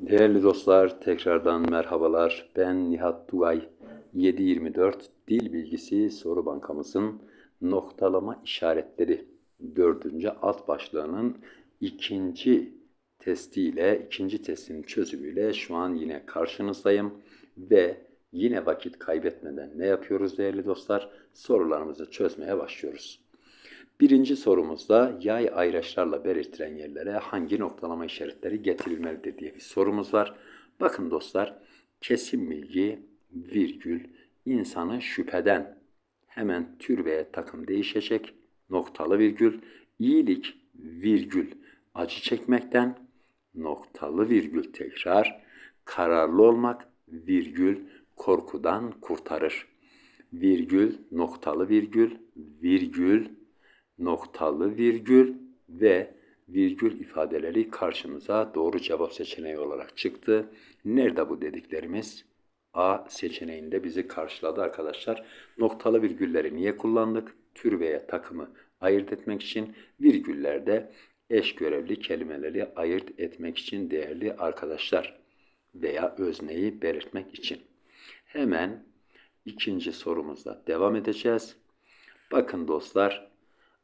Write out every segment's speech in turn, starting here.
Değerli dostlar, tekrardan merhabalar. Ben Nihat Tugay. 724 Dil Bilgisi Soru Bankamızın noktalama işaretleri dördüncü alt başlığının ikinci testiyle, ikinci testin çözümüyle şu an yine karşınızdayım ve yine vakit kaybetmeden ne yapıyoruz değerli dostlar? Sorularımızı çözmeye başlıyoruz. Birinci sorumuzda yay ayraçlarla belirtilen yerlere hangi noktalama işaretleri getirilmelidir diye bir sorumuz var. Bakın dostlar, kesin bilgi, virgül, insanı şüpheden hemen tür veya takım değişecek, noktalı virgül, iyilik, virgül, acı çekmekten, noktalı virgül tekrar, kararlı olmak, virgül, korkudan kurtarır. Virgül, noktalı virgül, virgül, noktalı virgül ve virgül ifadeleri karşımıza doğru cevap seçeneği olarak çıktı. Nerede bu dediklerimiz? A seçeneğinde bizi karşıladı arkadaşlar. Noktalı virgülleri niye kullandık? Tür veya takımı ayırt etmek için virgüllerde eş görevli kelimeleri ayırt etmek için değerli arkadaşlar veya özneyi belirtmek için. Hemen ikinci sorumuzla devam edeceğiz. Bakın dostlar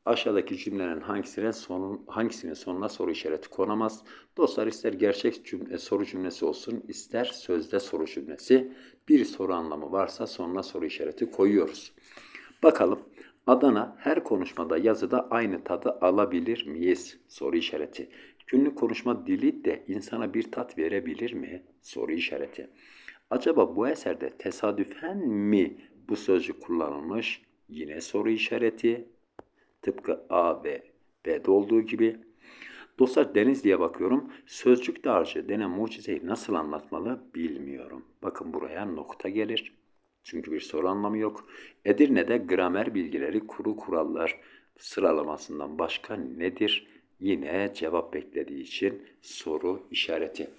Aşağıdaki cümlenin hangisine sonun, hangisinin sonuna soru işareti konamaz? Dostlar ister gerçek cümle, soru cümlesi olsun, ister sözde soru cümlesi. Bir soru anlamı varsa sonuna soru işareti koyuyoruz. Bakalım Adana her konuşmada yazıda aynı tadı alabilir miyiz? Soru işareti. Günlük konuşma dili de insana bir tat verebilir mi? Soru işareti. Acaba bu eserde tesadüfen mi bu sözcük kullanılmış? Yine soru işareti. Tıpkı A ve B'de olduğu gibi. Dostlar Denizli'ye bakıyorum. Sözcük dağarcığı denen mucizeyi nasıl anlatmalı bilmiyorum. Bakın buraya nokta gelir. Çünkü bir soru anlamı yok. Edirne'de gramer bilgileri kuru kurallar sıralamasından başka nedir? Yine cevap beklediği için soru işareti.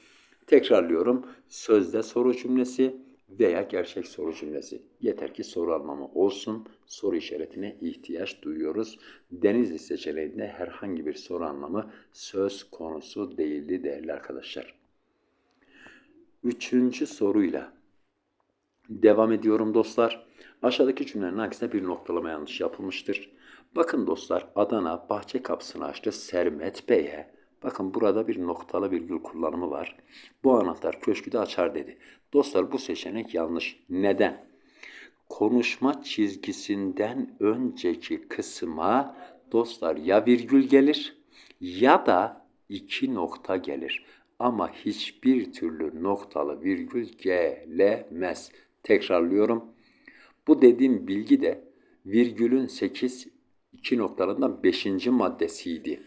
Tekrarlıyorum. Sözde soru cümlesi veya gerçek soru cümlesi. Yeter ki soru anlamı olsun. Soru işaretine ihtiyaç duyuyoruz. Denizli seçeneğinde herhangi bir soru anlamı söz konusu değildi değerli arkadaşlar. Üçüncü soruyla devam ediyorum dostlar. Aşağıdaki cümlenin hangisinde bir noktalama yanlış yapılmıştır? Bakın dostlar Adana bahçe kapısını açtı Sermet Bey'e Bakın burada bir noktalı virgül kullanımı var. Bu anahtar köşkü de açar dedi. Dostlar bu seçenek yanlış. Neden? Konuşma çizgisinden önceki kısma dostlar ya virgül gelir ya da iki nokta gelir. Ama hiçbir türlü noktalı virgül gelemez. Tekrarlıyorum. Bu dediğim bilgi de virgülün 8 iki noktalarından 5. maddesiydi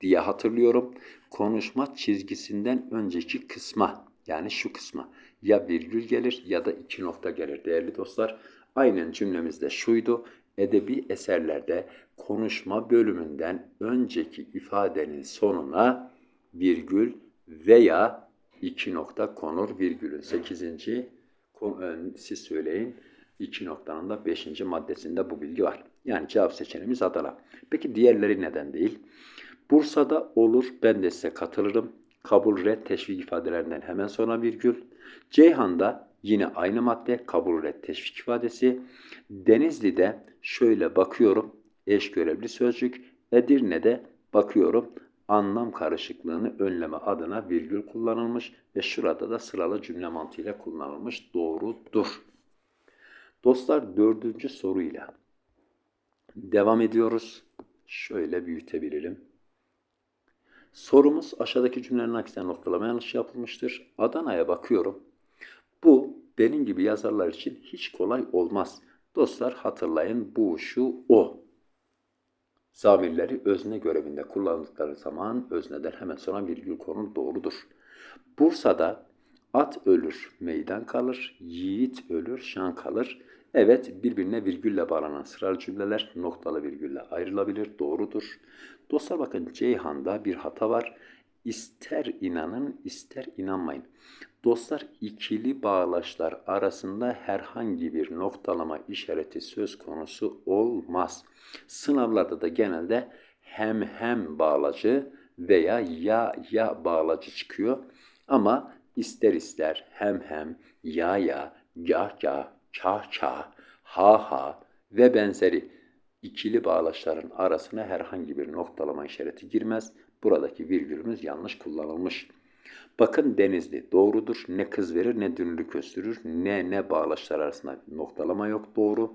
diye hatırlıyorum. Konuşma çizgisinden önceki kısma yani şu kısma ya virgül gelir ya da iki nokta gelir değerli dostlar. Aynen cümlemizde şuydu. Edebi eserlerde konuşma bölümünden önceki ifadenin sonuna virgül veya iki nokta konur. Virgülün sekizinci siz söyleyin. iki noktanın da beşinci maddesinde bu bilgi var. Yani cevap seçeneğimiz Adana. Peki diğerleri neden değil? Bursa'da olur ben de size katılırım. Kabul red teşvik ifadelerinden hemen sonra virgül. Ceyhan'da yine aynı madde kabul red teşvik ifadesi. Denizli'de şöyle bakıyorum eş görevli sözcük. Edirne'de bakıyorum anlam karışıklığını önleme adına virgül kullanılmış ve şurada da sıralı cümle mantığıyla kullanılmış. Doğrudur. Dostlar dördüncü soruyla devam ediyoruz. Şöyle büyütebilirim. Sorumuz aşağıdaki cümlelerin aksine noktalama yanlış yapılmıştır. Adana'ya bakıyorum. Bu benim gibi yazarlar için hiç kolay olmaz. Dostlar hatırlayın bu, şu, o. Zamirleri özne görevinde kullandıkları zaman özneden hemen sonra virgül konur doğrudur. Bursa'da at ölür, meydan kalır, yiğit ölür, şan kalır. Evet, birbirine virgülle bağlanan sıralı cümleler noktalı virgülle ayrılabilir, doğrudur. Dostlar bakın Ceyhan'da bir hata var. İster inanın, ister inanmayın. Dostlar ikili bağlaçlar arasında herhangi bir noktalama işareti söz konusu olmaz. Sınavlarda da genelde hem hem bağlacı veya ya ya bağlacı çıkıyor. Ama ister ister, hem hem, ya ya, gah gah, kah kah, ha ha ve benzeri ikili bağlaçların arasına herhangi bir noktalama işareti girmez. Buradaki virgülümüz yanlış kullanılmış. Bakın Denizli doğrudur. Ne kız verir ne dünürü köstürür. Ne ne bağlaçlar arasında noktalama yok doğru.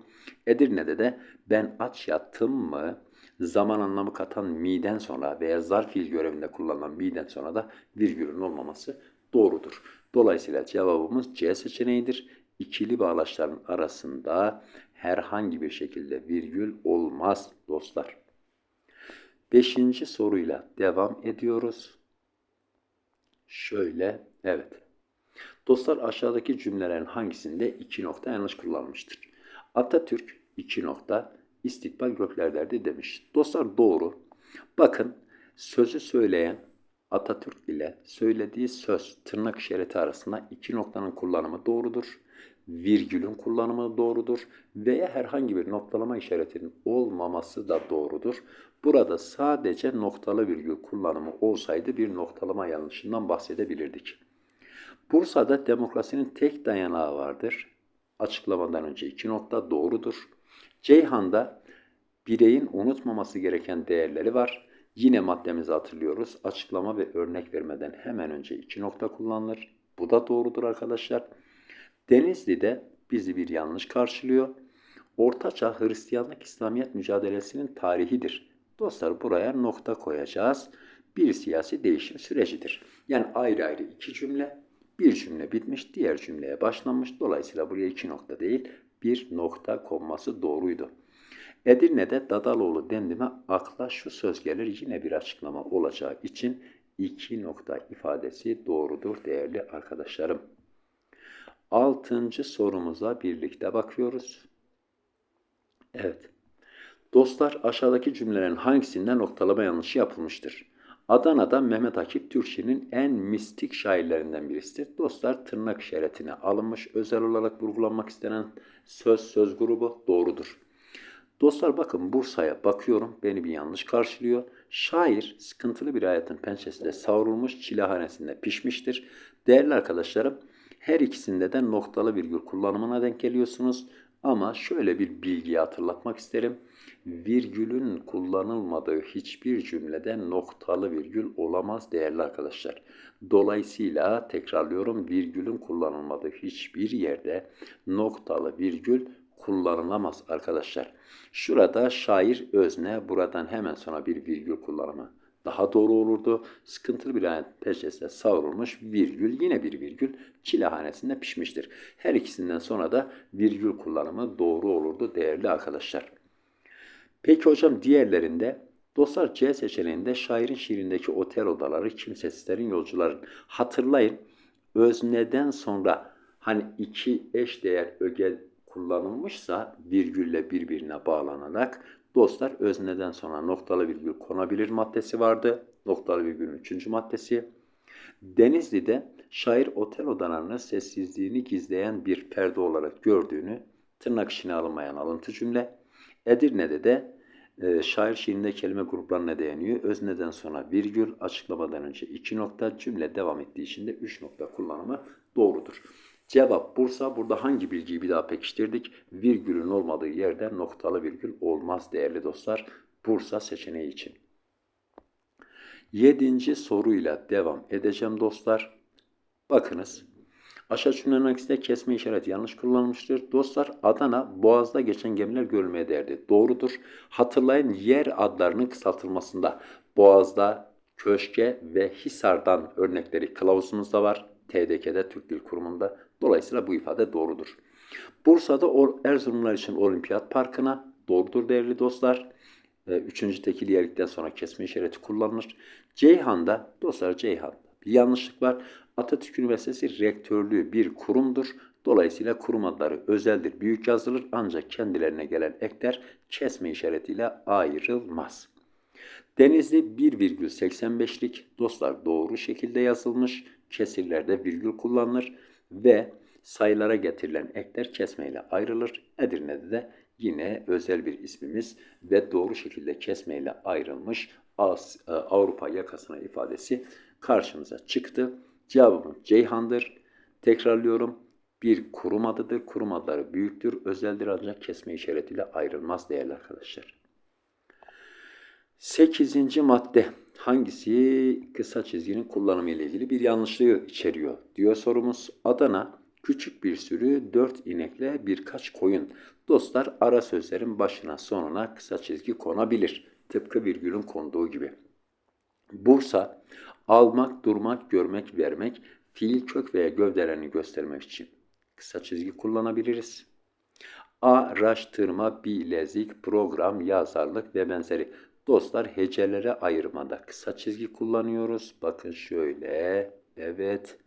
Edirne'de de ben aç yattım mı zaman anlamı katan mi'den sonra veya zarf fiil görevinde kullanılan mi'den sonra da virgülün olmaması doğrudur. Dolayısıyla cevabımız C seçeneğidir. İkili bağlaçların arasında herhangi bir şekilde virgül olmaz dostlar. Beşinci soruyla devam ediyoruz. Şöyle, evet. Dostlar aşağıdaki cümlelerin hangisinde iki nokta yanlış kullanmıştır? Atatürk iki nokta istikbal göklerderdi demiş. Dostlar doğru. Bakın sözü söyleyen Atatürk ile söylediği söz tırnak işareti arasında iki noktanın kullanımı doğrudur. Virgülün kullanımı doğrudur veya herhangi bir noktalama işaretinin olmaması da doğrudur. Burada sadece noktalı virgül kullanımı olsaydı bir noktalama yanlışından bahsedebilirdik. Bursa'da demokrasinin tek dayanağı vardır. Açıklamadan önce iki nokta doğrudur. Ceyhan'da bireyin unutmaması gereken değerleri var. Yine maddemizi hatırlıyoruz. Açıklama ve örnek vermeden hemen önce iki nokta kullanılır. Bu da doğrudur arkadaşlar. Denizli'de bizi bir yanlış karşılıyor. Ortaçağ Hristiyanlık İslamiyet mücadelesinin tarihidir. Dostlar buraya nokta koyacağız. Bir siyasi değişim sürecidir. Yani ayrı ayrı iki cümle. Bir cümle bitmiş, diğer cümleye başlanmış. Dolayısıyla buraya iki nokta değil, bir nokta konması doğruydu. Edirne'de Dadaloğlu dendime akla şu söz gelir yine bir açıklama olacağı için iki nokta ifadesi doğrudur değerli arkadaşlarım. Altıncı sorumuza birlikte bakıyoruz. Evet. Dostlar aşağıdaki cümlelerin hangisinde noktalama yanlışı yapılmıştır? Adana'da Mehmet Akif Türkçe'nin en mistik şairlerinden birisidir. Dostlar tırnak işaretine alınmış özel olarak vurgulanmak istenen söz söz grubu doğrudur. Dostlar bakın Bursa'ya bakıyorum beni bir yanlış karşılıyor. Şair sıkıntılı bir hayatın pençesinde savrulmuş çilehanesinde pişmiştir. Değerli arkadaşlarım her ikisinde de noktalı virgül kullanımına denk geliyorsunuz. Ama şöyle bir bilgiyi hatırlatmak isterim. Virgülün kullanılmadığı hiçbir cümlede noktalı virgül olamaz değerli arkadaşlar. Dolayısıyla tekrarlıyorum virgülün kullanılmadığı hiçbir yerde noktalı virgül kullanılamaz arkadaşlar. Şurada şair özne buradan hemen sonra bir virgül kullanımı daha doğru olurdu. Sıkıntılı bir hayat peşesine savrulmuş virgül yine bir virgül çilehanesinde pişmiştir. Her ikisinden sonra da virgül kullanımı doğru olurdu değerli arkadaşlar. Peki hocam diğerlerinde dostlar C seçeneğinde şairin şiirindeki otel odaları kimsesizlerin yolcuların hatırlayın özneden sonra hani iki eş değer öge kullanılmışsa virgülle birbirine bağlanarak dostlar özneden sonra noktalı virgül konabilir maddesi vardı. Noktalı virgülün üçüncü maddesi. Denizli'de şair otel odalarının sessizliğini gizleyen bir perde olarak gördüğünü tırnak içine alınmayan alıntı cümle. Edirne'de de e, şair şiirinde kelime gruplarına değiniyor. Özneden sonra virgül, açıklamadan önce iki nokta, cümle devam ettiği için de üç nokta kullanımı doğrudur. Cevap Bursa. Burada hangi bilgiyi bir daha pekiştirdik? Virgülün olmadığı yerde noktalı virgül olmaz değerli dostlar. Bursa seçeneği için. Yedinci soruyla devam edeceğim dostlar. Bakınız. Aşağı cümlenin aksine kesme işareti yanlış kullanılmıştır. Dostlar Adana Boğaz'da geçen gemiler görülmeye değerdi. Doğrudur. Hatırlayın yer adlarının kısaltılmasında Boğaz'da, Köşke ve Hisar'dan örnekleri kılavuzumuzda var. TDK'de Türk Dil Kurumu'nda. Dolayısıyla bu ifade doğrudur. Bursa'da Erzurumlar için Olimpiyat Parkı'na doğrudur değerli dostlar. Ee, üçüncü tekil yerdikten sonra kesme işareti kullanılır. Ceyhan'da dostlar Ceyhan'da bir yanlışlık var. Atatürk Üniversitesi rektörlüğü bir kurumdur. Dolayısıyla kurum adları özeldir, büyük yazılır ancak kendilerine gelen ekler kesme işaretiyle ayrılmaz. Denizli 1,85'lik dostlar doğru şekilde yazılmış. Kesirlerde virgül kullanılır ve sayılara getirilen ekler kesmeyle ayrılır. Edirne'de de yine özel bir ismimiz ve doğru şekilde kesmeyle ayrılmış e, Avrupa yakasına ifadesi karşımıza çıktı. Cevabımız Ceyhan'dır. Tekrarlıyorum. Bir kurum adıdır. Kurum adları büyüktür, özeldir ancak kesme işaretiyle ayrılmaz değerli arkadaşlar. Sekizinci madde hangisi kısa çizginin kullanımı ile ilgili bir yanlışlığı içeriyor diyor sorumuz. Adana küçük bir sürü dört inekle birkaç koyun. Dostlar ara sözlerin başına sonuna kısa çizgi konabilir. Tıpkı virgülün konduğu gibi. Bursa almak, durmak, görmek, vermek, fiil kök veya gövdelerini göstermek için kısa çizgi kullanabiliriz. Araştırma, bilezik, program, yazarlık ve benzeri. Dostlar hecelere ayırmada kısa çizgi kullanıyoruz. Bakın şöyle. Evet.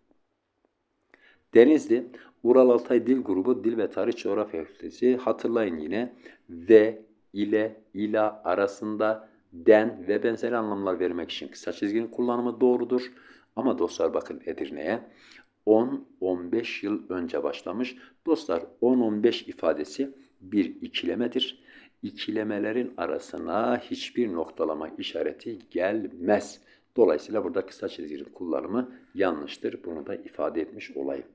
Denizli, Ural Altay Dil Grubu Dil ve Tarih Coğrafya Fakültesi. Hatırlayın yine ve, ile, ila arasında den ve benzeri anlamlar vermek için kısa çizginin kullanımı doğrudur. Ama dostlar bakın Edirne'ye 10-15 yıl önce başlamış. Dostlar 10-15 ifadesi bir ikilemedir. İkilemelerin arasına hiçbir noktalama işareti gelmez. Dolayısıyla burada kısa çizginin kullanımı yanlıştır. Bunu da ifade etmiş olayım.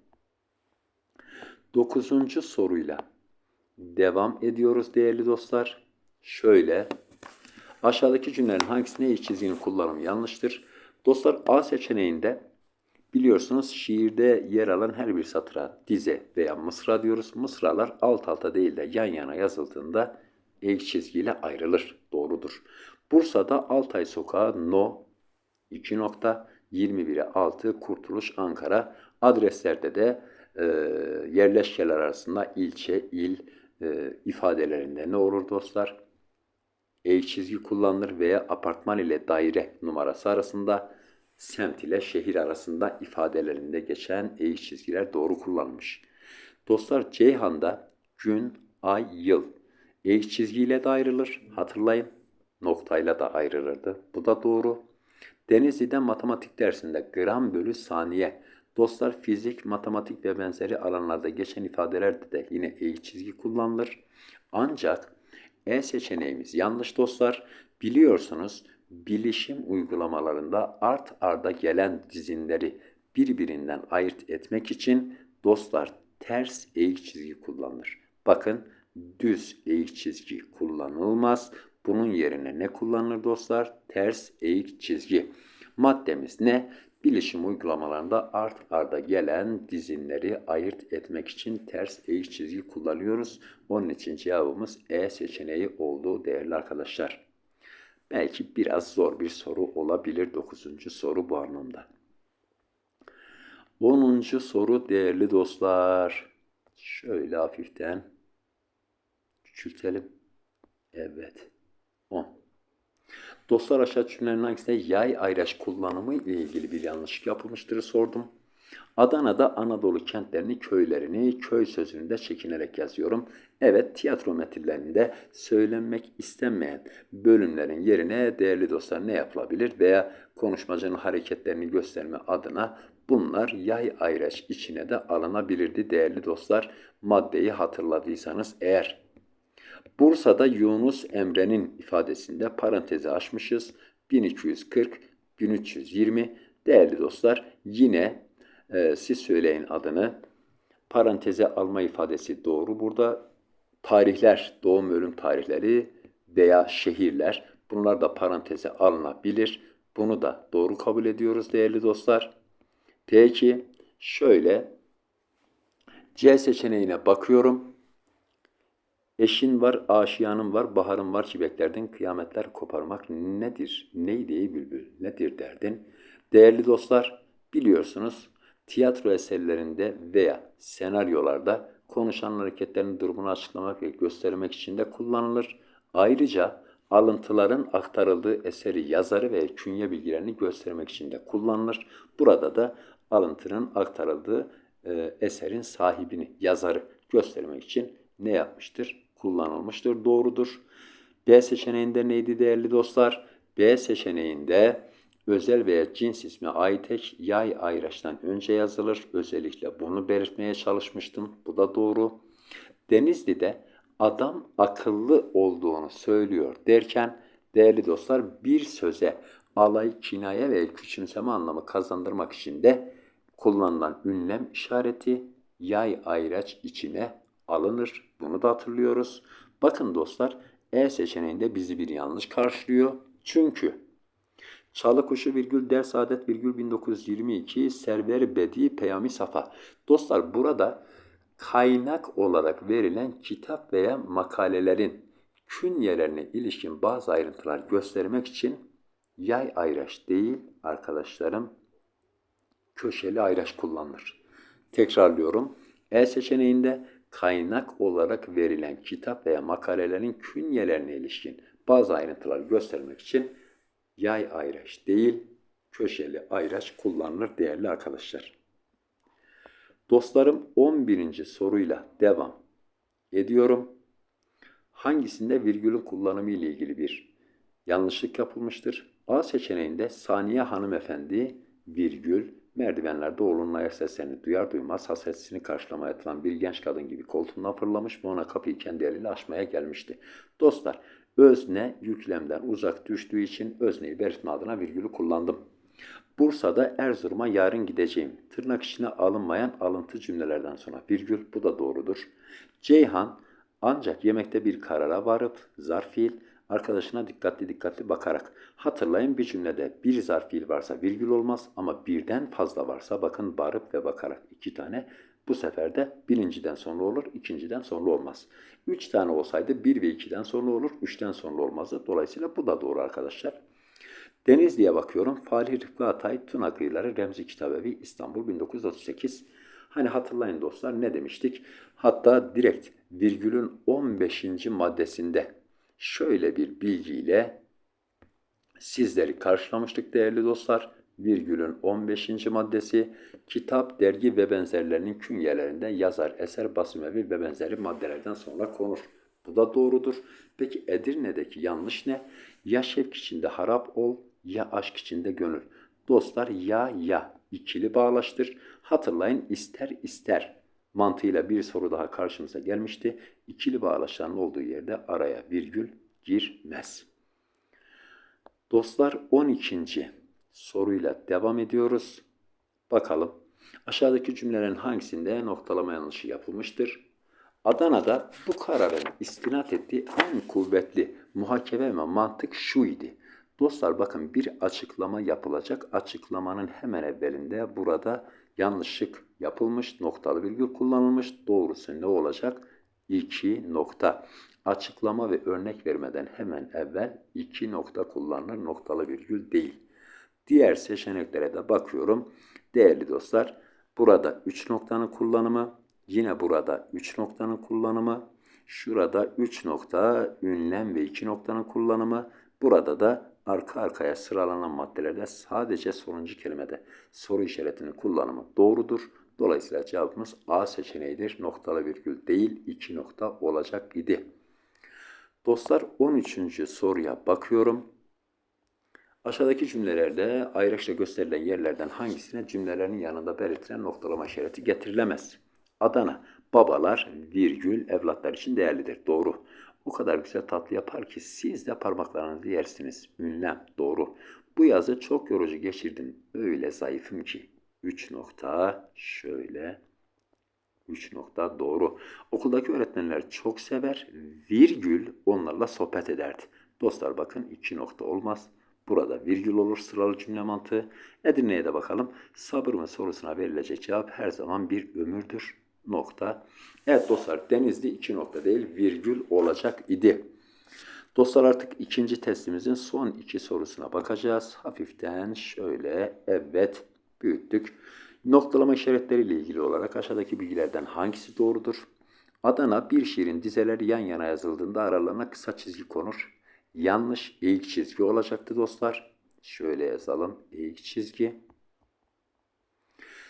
Dokuzuncu soruyla devam ediyoruz değerli dostlar. Şöyle, aşağıdaki cümlelerin hangisine iç çizginin kullanımı yanlıştır? Dostlar A seçeneğinde biliyorsunuz şiirde yer alan her bir satıra dize veya mısra diyoruz. Mısralar alt alta değil de yan yana yazıldığında eğik çizgiyle ayrılır. Doğrudur. Bursa'da Altay Sokağı No 2 nokta 21'e 6 Kurtuluş Ankara adreslerde de e, yerleşkeler arasında ilçe, il e, ifadelerinde ne olur dostlar? Eğik çizgi kullanılır veya apartman ile daire numarası arasında semt ile şehir arasında ifadelerinde geçen eğik çizgiler doğru kullanılmış. Dostlar Ceyhan'da gün, ay, yıl eğik çizgiyle de ayrılır. Hatırlayın noktayla da ayrılırdı. Bu da doğru. Denizli'de matematik dersinde gram bölü saniye. Dostlar fizik, matematik ve benzeri alanlarda geçen ifadelerde de yine eğik çizgi kullanılır. Ancak E seçeneğimiz yanlış dostlar. Biliyorsunuz bilişim uygulamalarında art arda gelen dizinleri birbirinden ayırt etmek için dostlar ters eğik çizgi kullanılır. Bakın düz eğik çizgi kullanılmaz. Bunun yerine ne kullanılır dostlar? Ters eğik çizgi. Maddemiz ne? Bilişim uygulamalarında art arda gelen dizinleri ayırt etmek için ters eğik çizgi kullanıyoruz. Onun için cevabımız E seçeneği oldu değerli arkadaşlar. Belki biraz zor bir soru olabilir. Dokuzuncu soru bu anlamda. Onuncu soru değerli dostlar. Şöyle hafiften küçültelim. Evet. 10. Dostlar aşağı cümlelerin hangisinde yay ayraç kullanımı ile ilgili bir yanlışlık yapılmıştır sordum. Adana'da Anadolu kentlerini, köylerini köy sözünde çekinerek yazıyorum. Evet, tiyatro metinlerinde söylenmek istenmeyen bölümlerin yerine değerli dostlar ne yapılabilir veya konuşmacının hareketlerini gösterme adına bunlar yay ayraç içine de alınabilirdi değerli dostlar. Maddeyi hatırladıysanız eğer. Bursa'da Yunus Emre'nin ifadesinde parantezi açmışız. 1240, 1320 değerli dostlar yine e, siz söyleyin adını. Paranteze alma ifadesi doğru. Burada tarihler, doğum ölüm tarihleri veya şehirler bunlar da paranteze alınabilir. Bunu da doğru kabul ediyoruz değerli dostlar. Peki şöyle C seçeneğine bakıyorum. Eşin var, aşiyanın var, baharın var ki beklerdin, kıyametler koparmak nedir? Neydi ey bülbül, nedir derdin? Değerli dostlar, biliyorsunuz tiyatro eserlerinde veya senaryolarda konuşan hareketlerin durumunu açıklamak ve göstermek için de kullanılır. Ayrıca alıntıların aktarıldığı eseri yazarı ve künye bilgilerini göstermek için de kullanılır. Burada da alıntının aktarıldığı e, eserin sahibini, yazarı göstermek için ne yapmıştır? Kullanılmıştır. Doğrudur. B seçeneğinde neydi değerli dostlar? B seçeneğinde özel veya cins ismi ait yay ayraçtan önce yazılır. Özellikle bunu belirtmeye çalışmıştım. Bu da doğru. Denizli'de adam akıllı olduğunu söylüyor derken değerli dostlar bir söze alay, kinaye ve küçümseme anlamı kazandırmak için de kullanılan ünlem işareti yay ayraç içine alınır. Bunu da hatırlıyoruz. Bakın dostlar E seçeneğinde bizi bir yanlış karşılıyor. Çünkü Çalı Kuşu virgül Ders Adet virgül 1922 Server Bedi Peyami Safa. Dostlar burada kaynak olarak verilen kitap veya makalelerin künyelerine ilişkin bazı ayrıntılar göstermek için yay ayraç değil arkadaşlarım köşeli ayraç kullanılır. Tekrarlıyorum. E seçeneğinde kaynak olarak verilen kitap veya makalelerin künyelerine ilişkin bazı ayrıntılar göstermek için yay ayraç değil köşeli ayraç kullanılır değerli arkadaşlar. Dostlarım 11. soruyla devam ediyorum. Hangisinde virgülün kullanımı ile ilgili bir yanlışlık yapılmıştır? A seçeneğinde Saniye hanımefendi virgül merdivenlerde oğlunun ayak seslerini duyar duymaz hasretini karşılamaya atılan bir genç kadın gibi koltuğundan fırlamış ve ona kapıyı kendi eliyle açmaya gelmişti. Dostlar özne yüklemden uzak düştüğü için özneyi belirtme adına virgülü kullandım. Bursa'da Erzurum'a yarın gideceğim. Tırnak içine alınmayan alıntı cümlelerden sonra virgül bu da doğrudur. Ceyhan ancak yemekte bir karara varıp zarf fiil arkadaşına dikkatli dikkatli bakarak hatırlayın bir cümlede bir zarf fiil varsa virgül olmaz ama birden fazla varsa bakın barıp ve bakarak iki tane bu sefer de birinciden sonra olur, ikinciden sonra olmaz. Üç tane olsaydı bir ve ikiden sonra olur, üçten sonra olmazdı. Dolayısıyla bu da doğru arkadaşlar. Denizli'ye bakıyorum. Fahri Rıfkı Atay, Tuna Kıyıları, Remzi Kitabevi, İstanbul 1938. Hani hatırlayın dostlar ne demiştik? Hatta direkt virgülün 15. maddesinde şöyle bir bilgiyle sizleri karşılamıştık değerli dostlar. Virgülün 15. maddesi kitap, dergi ve benzerlerinin künyelerinde yazar, eser, basım evi ve benzeri maddelerden sonra konur. Bu da doğrudur. Peki Edirne'deki yanlış ne? Ya şevk içinde harap ol, ya aşk içinde gönül. Dostlar ya ya ikili bağlaştır. Hatırlayın ister ister mantığıyla bir soru daha karşımıza gelmişti. İkili bağlaçların olduğu yerde araya virgül girmez. Dostlar 12. soruyla devam ediyoruz. Bakalım aşağıdaki cümlelerin hangisinde noktalama yanlışı yapılmıştır? Adana'da bu kararın istinat ettiği en kuvvetli muhakeme ve mantık şu idi. Dostlar bakın bir açıklama yapılacak. Açıklamanın hemen evvelinde burada yanlışlık yapılmış, noktalı virgül kullanılmış. Doğrusu ne olacak? 2 nokta. Açıklama ve örnek vermeden hemen evvel iki nokta kullanılır, noktalı virgül değil. Diğer seçeneklere de bakıyorum. Değerli dostlar, burada 3 noktanın kullanımı, yine burada 3 noktanın kullanımı, şurada 3 nokta, ünlem ve 2 noktanın kullanımı, burada da arka arkaya sıralanan maddelerde sadece sonuncu kelimede soru işaretinin kullanımı doğrudur. Dolayısıyla cevabımız A seçeneğidir. Noktalı virgül değil, 2 nokta olacak idi. Dostlar 13. soruya bakıyorum. Aşağıdaki cümlelerde ayrıca gösterilen yerlerden hangisine cümlelerin yanında belirtilen noktalama işareti getirilemez? Adana, babalar virgül evlatlar için değerlidir. Doğru. O kadar güzel tatlı yapar ki siz de parmaklarınızı yersiniz. Ünlem. Doğru. Bu yazı çok yorucu geçirdim. Öyle zayıfım ki. 3 nokta şöyle 3 nokta doğru. Okuldaki öğretmenler çok sever, virgül onlarla sohbet ederdi. Dostlar bakın 2 nokta olmaz. Burada virgül olur sıralı cümle mantığı. Edirne'ye de bakalım. Sabır mı sorusuna verilecek cevap her zaman bir ömürdür. Nokta. Evet dostlar Denizli 2 nokta değil virgül olacak idi. Dostlar artık ikinci testimizin son iki sorusuna bakacağız. Hafiften şöyle evet büyüttük. Noktalama işaretleriyle ilgili olarak aşağıdaki bilgilerden hangisi doğrudur? Adana bir şiirin dizeleri yan yana yazıldığında aralarına kısa çizgi konur. Yanlış eğik çizgi olacaktı dostlar. Şöyle yazalım. Eğik çizgi.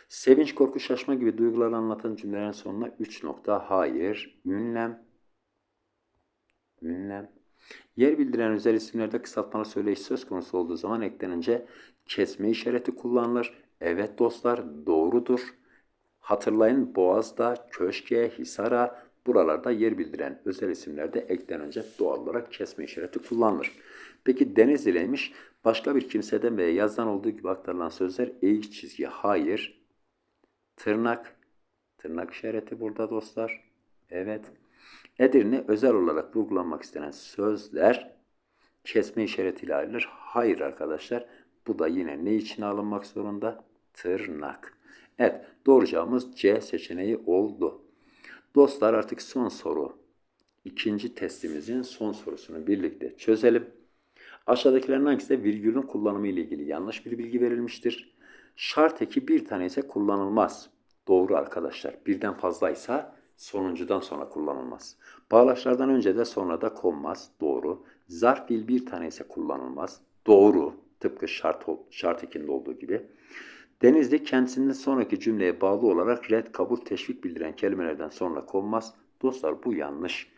Sevinç, korku, şaşma gibi duyguları anlatan cümlelerin sonuna 3 nokta. Hayır. Ünlem. Ünlem. Yer bildiren özel isimlerde kısaltmalı söyleyiş söz konusu olduğu zaman eklenince kesme işareti kullanılır. Evet dostlar doğrudur. Hatırlayın Boğaz'da, Köşke, Hisar'a buralarda yer bildiren özel isimlerde eklenince doğal olarak kesme işareti kullanılır. Peki Denizli'ymiş başka bir kimseden veya yazdan olduğu gibi aktarılan sözler eğik çizgi hayır tırnak, tırnak işareti burada dostlar. Evet. Edirne özel olarak vurgulanmak istenen sözler kesme işaretiyle ayrılır. Hayır arkadaşlar. Bu da yine ne için alınmak zorunda? Tırnak. Evet. Doğru cevabımız C seçeneği oldu. Dostlar artık son soru. İkinci testimizin son sorusunu birlikte çözelim. Aşağıdakilerin hangisinde virgülün kullanımı ile ilgili yanlış bir bilgi verilmiştir? Şart eki bir tane ise kullanılmaz. Doğru arkadaşlar. Birden fazlaysa sonuncudan sonra kullanılmaz. Bağlaçlardan önce de sonra da konmaz. Doğru. Zarf fiil bir tane ise kullanılmaz. Doğru. Tıpkı şart, şart ekinde olduğu gibi. Denizli kendisinden sonraki cümleye bağlı olarak red, kabul, teşvik bildiren kelimelerden sonra konmaz. Dostlar bu yanlış.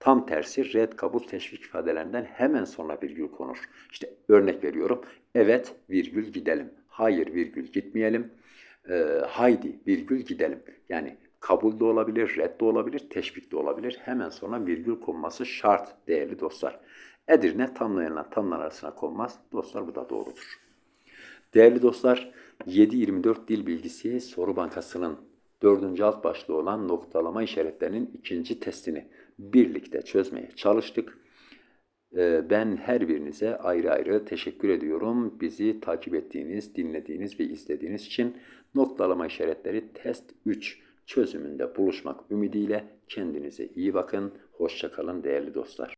Tam tersi red, kabul, teşvik ifadelerinden hemen sonra virgül konur. İşte örnek veriyorum. Evet virgül gidelim. Hayır virgül gitmeyelim. Ee, haydi virgül gidelim. Yani kabul de olabilir, red de olabilir, teşvik de olabilir. Hemen sonra virgül konması şart değerli dostlar. Edirne tamlayanla tamlar arasına konmaz. Dostlar bu da doğrudur. Değerli dostlar, 7-24 Dil Bilgisi Soru Bankası'nın dördüncü alt başlığı olan noktalama işaretlerinin ikinci testini birlikte çözmeye çalıştık. Ee, Ben her birinize ayrı ayrı teşekkür ediyorum. Bizi takip ettiğiniz, dinlediğiniz ve izlediğiniz için noktalama işaretleri test 3 çözümünde buluşmak ümidiyle kendinize iyi bakın. Hoşçakalın değerli dostlar.